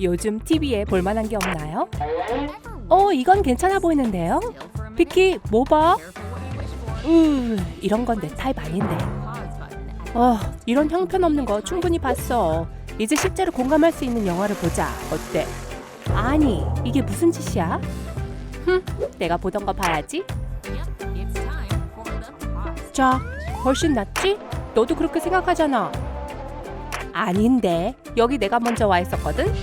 요즘 TV에 볼만한 게 없나요? 어, 이건 괜찮아 보이는데요? 비키, 뭐 봐? 으, 이런 건 내 타입 아닌데. 어, 이런 형편없는 거 충분히 봤어. 이제 실제로 공감할 수 있는 영화를 보자. 어때? 아니, 이게 무슨 짓이야? 흠, 내가 보던 거 봐야지. 자, 훨씬 낫지? 너도 그렇게 생각하잖아. 아닌데, 여기 내가 먼저 와 있었거든?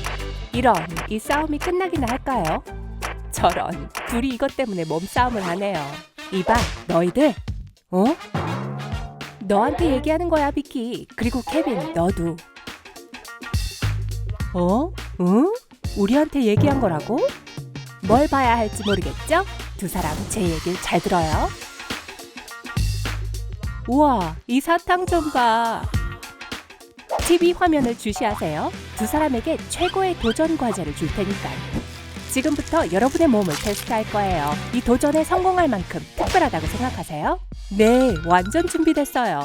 이런, 이 싸움이 끝나기나 할까요? 저런, 둘이 이것 때문에 몸싸움을 하네요. 이봐, 너희들, 어? 너한테 얘기하는 거야, 비키. 그리고 케빈, 너도. 어? 응? 우리한테 얘기한 거라고? 뭘 봐야 할지 모르겠죠? 두 사람 제 얘기를 잘 들어요. 우와, 이 사탕 좀 봐. TV 화면을 주시하세요. 두 사람에게 최고의 도전 과제를 줄 테니까. 지금부터 여러분의 몸을 테스트할 거예요. 이 도전에 성공할 만큼 특별하다고 생각하세요? 네, 완전 준비됐어요.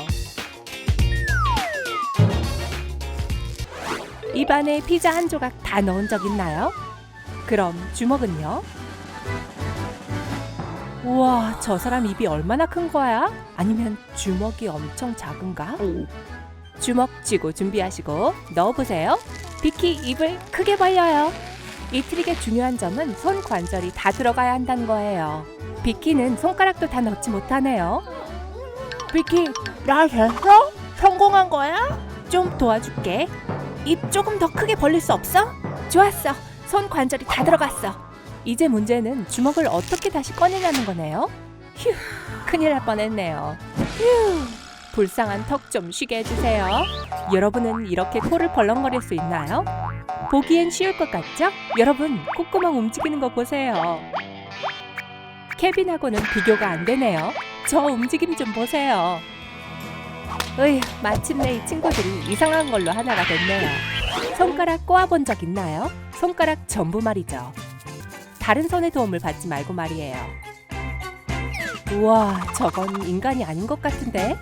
입안에 피자 한 조각 다 넣은 적 있나요? 그럼 주먹은요? 우와, 저 사람 입이 얼마나 큰 거야? 아니면 주먹이 엄청 작은가? 주먹 쥐고 준비하시고 넣어보세요. 비키 입을 크게 벌려요. 이 트릭의 중요한 점은 손 관절이 다 들어가야 한다는 거예요. 비키는 손가락도 다 넣지 못하네요. 비키, 나 됐어? 성공한 거야? 좀 도와줄게. 입 조금 더 크게 벌릴 수 없어? 좋았어. 손 관절이 다 들어갔어. 이제 문제는 주먹을 어떻게 다시 꺼내냐는 거네요. 휴, 큰일 날 뻔했네요. 휴, 불쌍한 턱 좀 쉬게 해주세요. 여러분은 이렇게 코를 벌렁거릴 수 있나요? 보기엔 쉬울 것 같죠? 여러분, 콧구멍 움직이는 거 보세요. 케빈하고는 비교가 안 되네요. 저 움직임 좀 보세요. 으이, 마침내 이 친구들이 이상한 걸로 하나가 됐네요. 손가락 꼬아본 적 있나요? 손가락 전부 말이죠. 다른 손의 도움을 받지 말고 말이에요. 우와, 저건 인간이 아닌 것 같은데?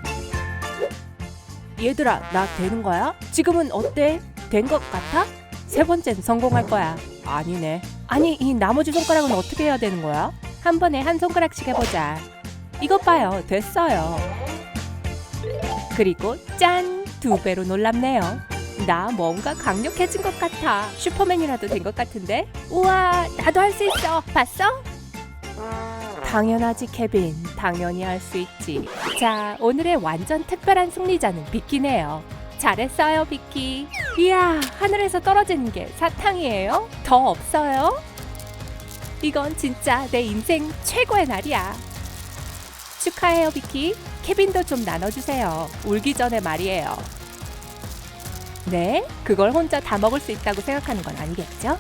얘들아, 나 되는 거야? 지금은 어때? 된 것 같아? 세 번째는 성공할 거야. 아니네. 아니, 이 나머지 손가락은 어떻게 해야 되는 거야? 한 번에 한 손가락씩 해보자. 이것 봐요. 됐어요. 그리고 짠! 두 배로 놀랍네요. 나 뭔가 강력해진 것 같아. 슈퍼맨이라도 된 것 같은데? 우와, 나도 할 수 있어. 봤어? 당연하지, 케빈. 당연히 할 수 있지. 자, 오늘의 완전 특별한 승리자는 비키네요. 잘했어요, 비키. 이야, 하늘에서 떨어지는 게 사탕이에요? 더 없어요? 이건 진짜 내 인생 최고의 날이야. 축하해요, 비키. 케빈도 좀 나눠주세요. 울기 전에 말이에요. 네, 그걸 혼자 다 먹을 수 있다고 생각하는 건 아니겠죠?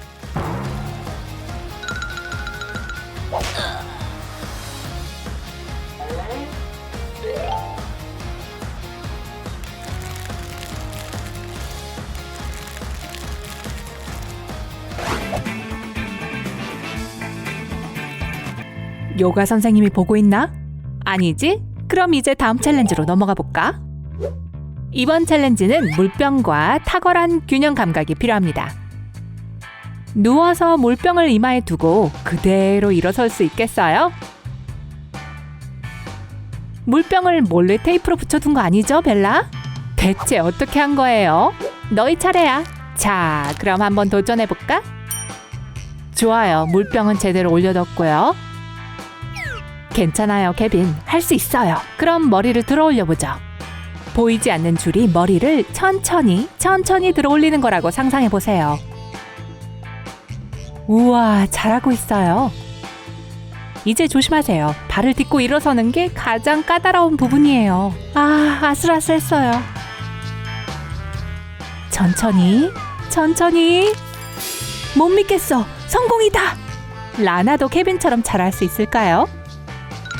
요가 선생님이 보고 있나? 아니지? 그럼 이제 다음 챌린지로 넘어가 볼까? 이번 챌린지는 물병과 탁월한 균형 감각이 필요합니다. 누워서 물병을 이마에 두고 그대로 일어설 수 있겠어요? 물병을 몰래 테이프로 붙여둔 거 아니죠, 벨라? 대체 어떻게 한 거예요? 너희 차례야. 자, 그럼 한번 도전해 볼까? 좋아요. 물병은 제대로 올려뒀고요. 괜찮아요, 케빈. 할 수 있어요. 그럼 머리를 들어 올려보죠. 보이지 않는 줄이 머리를 천천히, 천천히 들어 올리는 거라고 상상해 보세요. 우와, 잘하고 있어요. 이제 조심하세요. 발을 딛고 일어서는 게 가장 까다로운 부분이에요. 아, 아슬아슬했어요. 천천히, 천천히. 못 믿겠어. 성공이다. 라나도 케빈처럼 잘할 수 있을까요?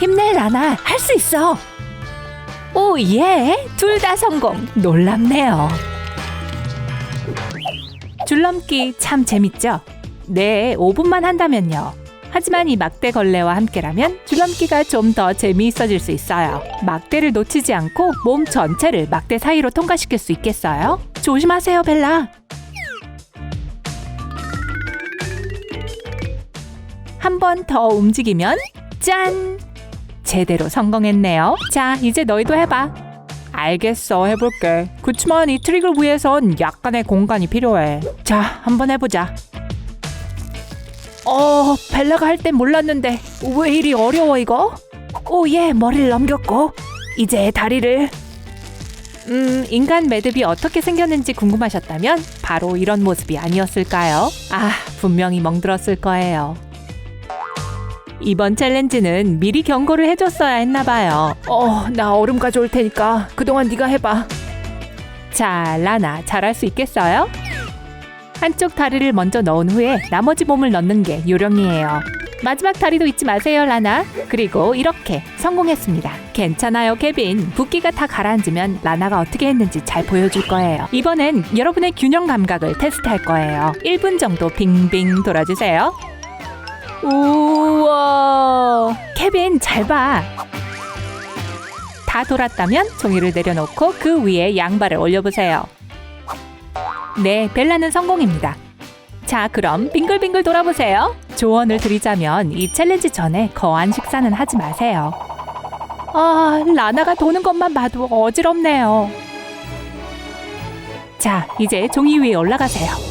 힘내 라나 할 수 있어. 오 예, 둘 다 성공. 놀랍네요. 줄넘기 참 재밌죠? 네, 5분만 한다면요. 하지만 이 막대 걸레와 함께라면 줄넘기가 좀 더 재미있어질 수 있어요. 막대를 놓치지 않고 몸 전체를 막대 사이로 통과시킬 수 있겠어요? 조심하세요, 벨라. 한 번 더 움직이면 짠! 제대로 성공했네요. 자, 이제 너희도 해봐. 알겠어, 해볼게. 그치만 이 트릭을 위해선 약간의 공간이 필요해. 자, 한번 해보자. 어, 벨라가 할 땐 몰랐는데 왜 이리 어려워 이거? 오, 예, 머리를 넘겼고 이제 다리를 음, 인간 매듭이 어떻게 생겼는지 궁금하셨다면 바로 이런 모습이 아니었을까요? 아, 분명히 멍들었을 거예요. 이번 챌린지는 미리 경고를 해줬어야 했나 봐요. 어, 나 얼음 가져올 테니까 그동안 네가 해봐. 자, 라나 잘할 수 있겠어요? 한쪽 다리를 먼저 넣은 후에 나머지 몸을 넣는 게 요령이에요. 마지막 다리도 잊지 마세요, 라나. 그리고 이렇게 성공했습니다. 괜찮아요, 케빈. 붓기가 다 가라앉으면 라나가 어떻게 했는지 잘 보여줄 거예요. 이번엔 여러분의 균형 감각을 테스트할 거예요. 1분 정도 빙빙 돌아주세요. 우와. 케빈, 잘 봐. 다 돌았다면 종이를 내려놓고 그 위에 양발을 올려보세요. 네, 벨라는 성공입니다. 자, 그럼 빙글빙글 돌아보세요. 조언을 드리자면 이 챌린지 전에 거한 식사는 하지 마세요. 아, 라나가 도는 것만 봐도 어지럽네요. 자, 이제 종이 위에 올라가세요.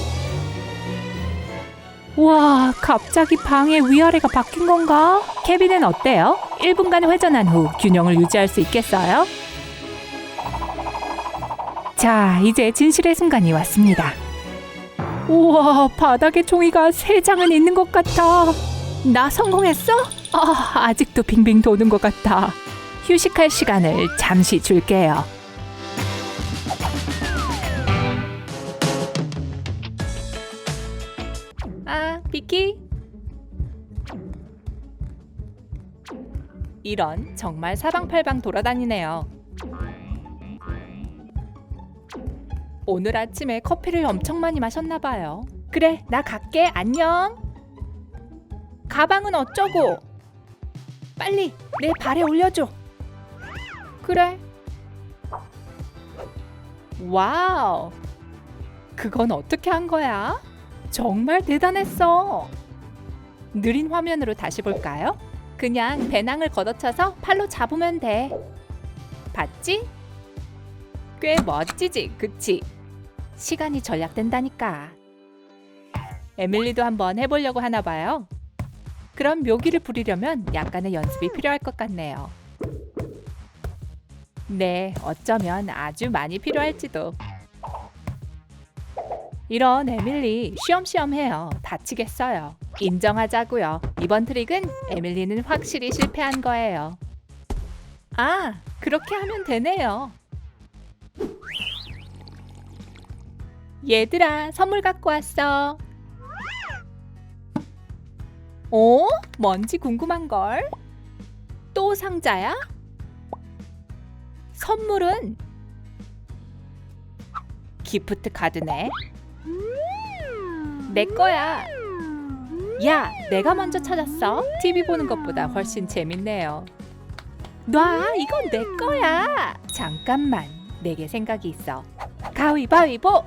와, 갑자기 방의 위아래가 바뀐 건가? 케빈은 어때요? 1분간 회전한 후 균형을 유지할 수 있겠어요? 자, 이제 진실의 순간이 왔습니다. 우와, 바닥에 종이가 세 장은 있는 것 같아. 나 성공했어? 아, 아직도 빙빙 도는 것 같아. 휴식할 시간을 잠시 줄게요. 아, 비키? 이런 정말 사방팔방 돌아다니네요. 오늘 아침에 커피를 엄청 많이 마셨나 봐요. 그래, 나 갈게. 안녕. 가방은 어쩌고? 빨리 내 발에 올려줘. 그래. 와우. 그건 어떻게 한 거야? 정말 대단했어. 느린 화면으로 다시 볼까요? 그냥 배낭을 걷어차서 팔로 잡으면 돼. 봤지? 꽤 멋지지, 그치? 시간이 절약된다니까. 에밀리도 한번 해보려고 하나 봐요. 그럼 묘기를 부리려면 약간의 연습이 필요할 것 같네요. 네, 어쩌면 아주 많이 필요할지도. 이런 에밀리 쉬엄쉬엄 해요. 다치겠어요. 인정하자고요. 이번 트릭은 에밀리는 확실히 실패한 거예요. 아, 그렇게 하면 되네요. 얘들아, 선물 갖고 왔어. 어? 뭔지 궁금한 걸. 또 상자야? 선물은 기프트 카드네. 내 거야. 야, 내가 먼저 찾았어. TV 보는 것보다 훨씬 재밌네요. 놔, 이건 내 거야. 잠깐만, 내게 생각이 있어. 가위바위보.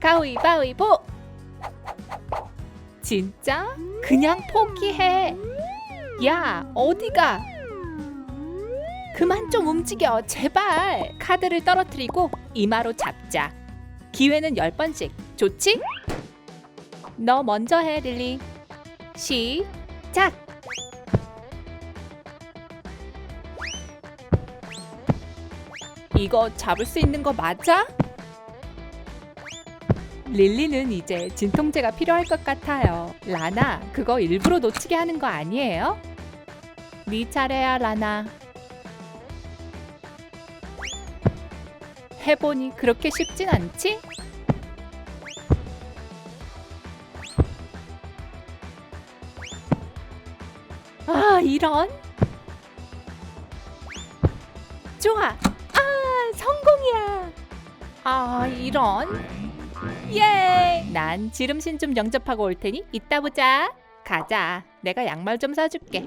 가위바위보. 진짜? 그냥 포기해. 야, 어디가? 그만 좀 움직여, 제발. 카드를 떨어뜨리고 이마로 잡자. 기회는 열 번씩. 좋지? 너 먼저 해, 릴리. 시작. 이거 잡을 수 있는 거 맞아? 릴리는 이제 진통제가 필요할 것 같아요. 라나, 그거 일부러 놓치게 하는 거 아니에요? 네 차례야, 라나. 해보니 그렇게 쉽진 않지? 아, 이런. 좋아. 아, 성공이야. 아, 이런. 예! 난 지름신 좀 영접하고 올 테니 이따 보자. 가자. 내가 양말 좀 사줄게.